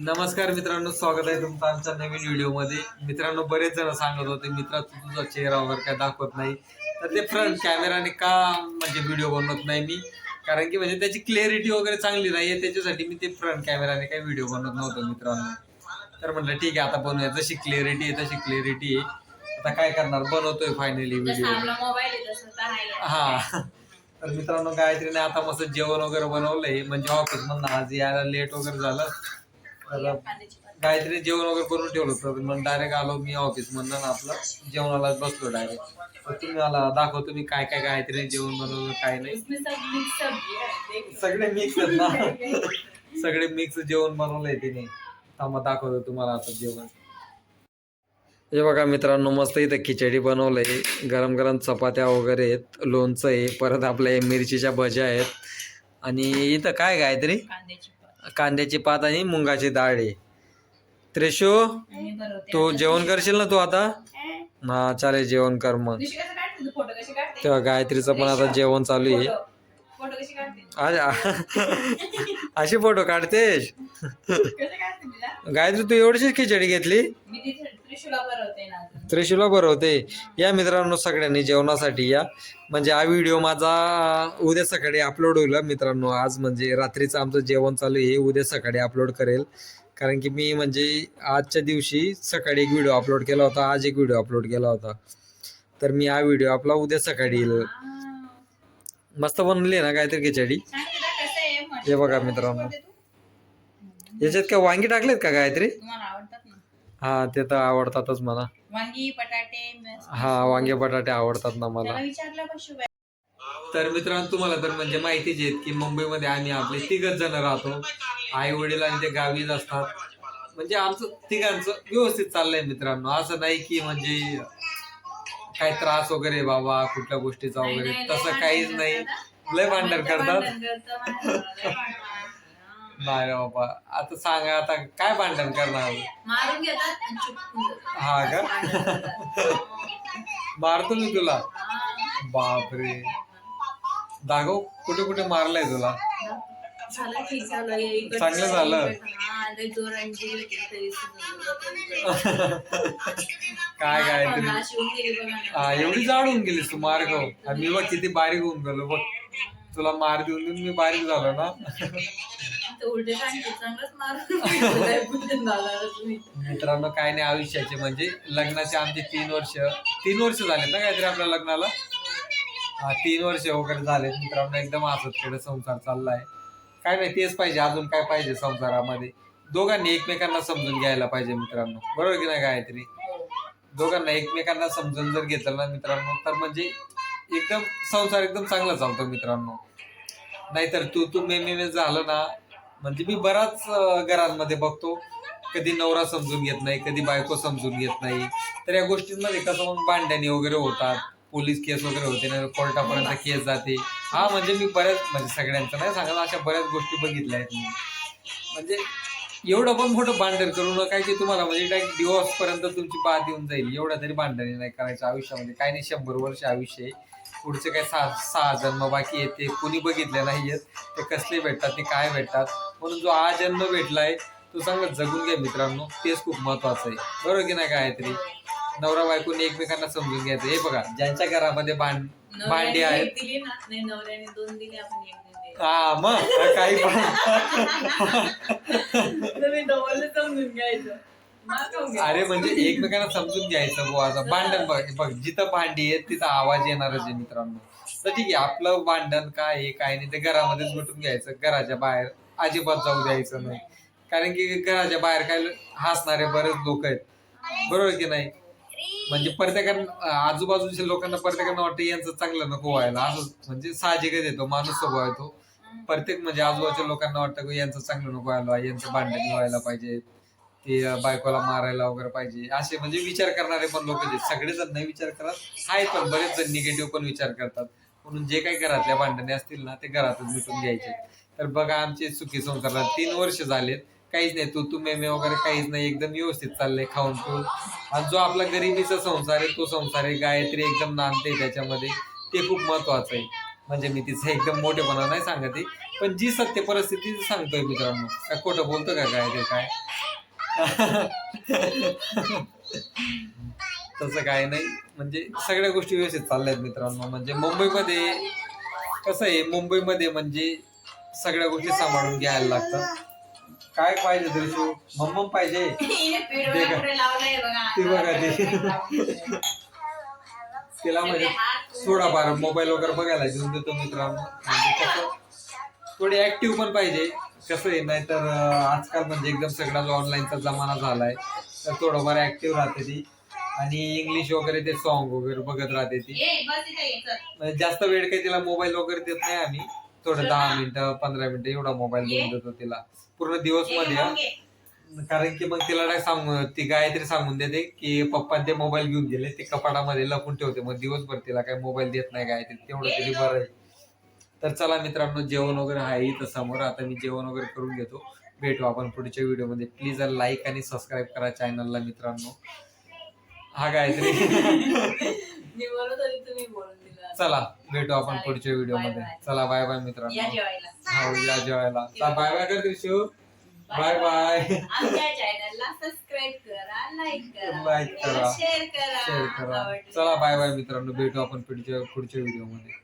नमस्कार मित्रांनो स्वागत आहे तुमचं आमच्या नवीन व्हिडिओमध्ये. मित्रांनो बरेच जण सांगत होते मित्रा तू तुझा चेहरा वगैरे काय दाखवत नाही. तर ते फ्रंट कॅमेराने का म्हणजे व्हिडिओ बनवत नाही मी? कारण की म्हणजे त्याची क्लिअरिटी वगैरे चांगली नाहीये त्याच्यासाठी मी ते फ्रंट कॅमेराने काही व्हिडिओ बनवत नव्हतो मित्रांनो. तर म्हटलं ठीक आहे आता बनवूया. जशी क्लिअरिटी आहे तशी क्लिअरिटी आहे. आता काय करणार? बनवतोय फायनली व्हिडिओ आहे आहे. हा. तर मित्रांनो गायत्रीने आता मस्त जेवण वगैरे बनवलंय. म्हणजे ऑफिस मधनं आज यायला लेट वगैरे झालं. तर. गायत्री जेवण वगैरे करून ठेवलं होतं. मग डायरेक्ट आलो मी ऑफिस मधनं आपलं. जेवणाला बसलो डायरेक्ट तर तुम्ही मला दाखवतो मी काय काय गायत्रीने जेवण बनवलं काय नाही. सगळे मिक्स आहेत ना. सगळे मिक्स जेवण बनवलंय तिने. थांबा दाखवतो तुम्हाला आता जेवण. हे बघा मित्रांनो मस्त इथं खिचडी बनवलंय. गरम गरम चपात्या वगैरे आहेत. लोणचं आहे. परत आपल्या मिरचीच्या भज्या आहेत. आणि इथं काय गायत्री? कांद्याची पात. आणि मुंगाची डाळ आहे. त्रिशू तू. जेवण करशील ना तू आता? हा चालेल जेवण कर मग. तेव्हा गायत्रीचं पण आता जेवण चालू आहे. अशी फोटो काढतेस? गायत्री तू एवढीच खिचडी घेतली? त्रिशूला बनवते ना अजून. त्रिशूला बरं होते या मित्रांनो सगळ्यांनी जेवणासाठी या. म्हणजे हा व्हिडिओ माझा उद्या सकाळी अपलोड होईल मित्रांनो. आज म्हणजे रात्रीचं आमचं जेवण चालू आहे. उद्या सकाळी अपलोड करेल. कारण की मी म्हणजे आजच्या दिवशी सकाळी एक व्हिडिओ अपलोड केला होता. आज एक व्हिडिओ अपलोड केला होता. तर मी हा व्हिडिओ आपला उद्या सकाळी येईल. मस्त बनवली ना काहीतरी खिचडी. हे बघा मित्रांनो. याच्यात काय वांगी टाकलेत का ना हा ते तर आवडतातच मला. वांगी बटाटे मस्त. हा वांगे बटाटे आवडतात ना मला. त्याला विचारलं का शुभ तर मित्रांनो तुम्हाला तर म्हणजे माहितीच आहे की मुंबईमध्ये आम्ही आपले तिघच जण राहतो. आई वडील आणि ते गावीच असतात. म्हणजे आमचं तिघांचं व्यवस्थित चाललंय मित्रांनो. असं नाही की म्हणजे काही त्रास वगैरे बाबा कुठल्या गोष्टीचा वगैरे. तसं काहीच नाही. लय भांडण करतात. नाही रे बाबा आता सांगा आता काय भांडण करणार मारून घेतात आणि चुपकून जातात. हा का. मारतो मी तुला. बापरे दाखव कुठे कुठे मारलंय तुला झालं ठीक झालं हे इकडचं- चांगलं झालं. हा, लय जोराने गेली होती तरी सुद्धा काय काय हा, होऊन गेली बघा ना. हा एवढी जाडून गेलीस तू मार्ग मी बघ किती बारीक होऊन गेलो बघ तुला मार देऊन देऊन मी बारीक झालो ना. उलटे. मित्रांनो काय नाही आयुष्याचे म्हणजे लग्नाचे आमचे तीन वर्ष. तीन वर्ष झाले ना काहीतरी आपल्या लग्नाला? हा तीन वर्ष वगैरे झाले मित्रांनो एकदम खेळत संसार चाललाय. काय नाही तेच पाहिजे अजून काय पाहिजे संसारामध्ये? दोघांनी एकमेकांना समजून घ्यायला पाहिजे मित्रांनो. बरोबर की नाही गायत्री? दोघांना एकमेकांना समजून जर घेतलं ना मित्रांनो तर म्हणजे एकदम संसार एकदम चांगला चालतो मित्रांनो. नाहीतर तू तू मे मे झालं ना म्हणजे मी बराच घरांमध्ये बघतो. कधी नवरा समजून घेत नाही कधी बायको समजून घेत नाही. तर या गोष्टींमध्ये कसं मग भांड्यानी वगैरे होतात पोलीस केस वगैरे होते ना कोर्टापर्यंत केस जाते. हा म्हणजे मी बऱ्याच म्हणजे सगळ्यांचं नाही सांगत अशा बऱ्याच गोष्टी बघितल्या आहेत मी. म्हणजे एवढं पण मोठं भांडण करू नका की तुम्हाला म्हणजे डायरेक्ट डिवोर्स पर्यंत तुमची बात येऊन जाईल. एवढं तरी भांडणी नाही करायचं आयुष्यामध्ये. काही नाही शंभर वर्ष आयुष्य आहे. पुढचे काय सहा सहा जन्म बाकी आहेत ते कोणी बघितले नाहीयेत ते कसले भेटतात ते काय भेटतात? म्हणून जो हा जन्म भेटलाय तो चांगला जगून घ्या मित्रांनो. तेच खूप महत्वाचं आहे. बरोबर की नाही काहीतरी नवरा बायकोने एकमेकांना समजून घ्यायचं. हे बघा ज्यांच्या घरामध्ये भांड भांडी आहेत. एक दिली ना नाही नवऱ्याने दोन दिले आपण हा मग. काही पण. तुम्ही डबल समजून घ्यायचं. मला खाऊन घ्या. अरे म्हणजे एकमेकांना समजून घ्यायचं असं भांडण बघ बघ जिथं भांडी आहे तिथं आवाज येणारच आहे मित्रांनो. तर ठीक आहे आपलं भांडण काय आहे काय नाही ते घरामध्येच मिटून घ्यायचं. घराच्या बाहेर अजिबात जाऊ द्यायचं नाही. कारण की घराच्या बाहेर काय हसणारे बरेच लोक आहेत. बरोबर की नाही? म्हणजे प्रत्येकानं आजूबाजूच्या लोकांना प्रत्येकानं वाटतं यांचं चांगलं नको व्हायला. असं म्हणजे साहजिकच येतो माणूस स्वभाव येतो प्रत्येक म्हणजे आजूबाजूच्या लोकांना वाटतं की यांचं चांगलं नको व्हायला यांचं भांडण व्हायला पाहिजे ते बायकोला मारायला वगैरे पाहिजे. असे म्हणजे विचार करणारे पण लोक आहेत सगळेजण नाही विचार करत. आहेत पण बरेच जण निगेटिव्ह पण विचार करतात. म्हणून जे काही घरातल्या भांडणे असतील ना ते घरातच मिटून घ्यायचे. तर बघा आमचे सुखी संसार तीन वर्ष झालेत. काहीच नाही तू तू मेमे वगैरे काहीच नाही एकदम व्यवस्थित चाललंय खाऊन पिऊन. आणि जो आपला गरिबीचा संसार आहे तो संसार आहे गायत्री एकदम नांदते त्याच्यामध्ये. ते खूप महत्वाचं आहे. म्हणजे मी तिचं एकदम मोठेपणा नाही सांगत आहे. पण जी सत्य परिस्थिती ती सांगतोय मित्रांनो. काय खोटं बोलतो का काय ते काय? तसं काय नाही. म्हणजे सगळ्या गोष्टी व्यवस्थित चालल्या आहेत मित्रांनो. म्हणजे मुंबईमध्ये कसं आहे मुंबईमध्ये म्हणजे सगळ्या गोष्टी सांभाळून घ्यायला लागतात. काय पाहिजे दृश्य? मम्मम पाहिजे. ते बघा ते. तिला म्हणजे थोडाफार मोबाईल वगैरे बघायला देऊन देतो मित्रांनो. म्हणजे कसं थोडी ऍक्टिव्ह पण पाहिजे. कसं आहे नाहीतर अं, आजकाल म्हणजे एकदम सगळा जो ऑनलाईनचा जमाना झालाय तर थोडंफार ऍक्टिव्ह राहते ती. आणि इंग्लिश वगैरे ते सॉन्ग वगैरे बघत राहते ती. म्हणजे जास्त वेळ काही तिला मोबाईल वगैरे देत नाही आम्ही. थोडं दहा मिनिटं पंधरा मिनिटं एवढा मोबाईल देऊन देतो तिला. पूर्ण दिवसमध्ये. कारण की मग तिला काय सांगू ती गायत्री सांगून देते की पप्पा ते मोबाईल घेऊन गेले ते कपाटामध्ये लपून ठेवते. मग दिवसभर तिला काय मोबाईल देत नाही गायत्री तेवढं तरी बरं आहे. तर चला मित्रांनो जेवण वगैरे आहे इथं समोर. आता मी जेवण वगैरे करून घेतो. भेटू आपण पुढच्या व्हिडिओमध्ये. प्लीज लाईक आणि सबस्क्राईब करा चॅनलला मित्रांनो. हा गायत्री. चला भेटू आपण. पुढच्या व्हिडिओमध्ये. चला बाय बाय मित्रांनो. जेवायला. हो या जेवायला. बाय बाय कर शिव बाय बाय आमच्या चॅनलला सबस्क्राईब करा लाईक करा Like करा. शेअर करा. शेअर करा. आवडलं. चला बाय बाय मित्रांनो. भेटू आपण पुढच्या पुढच्या व्हिडिओमध्ये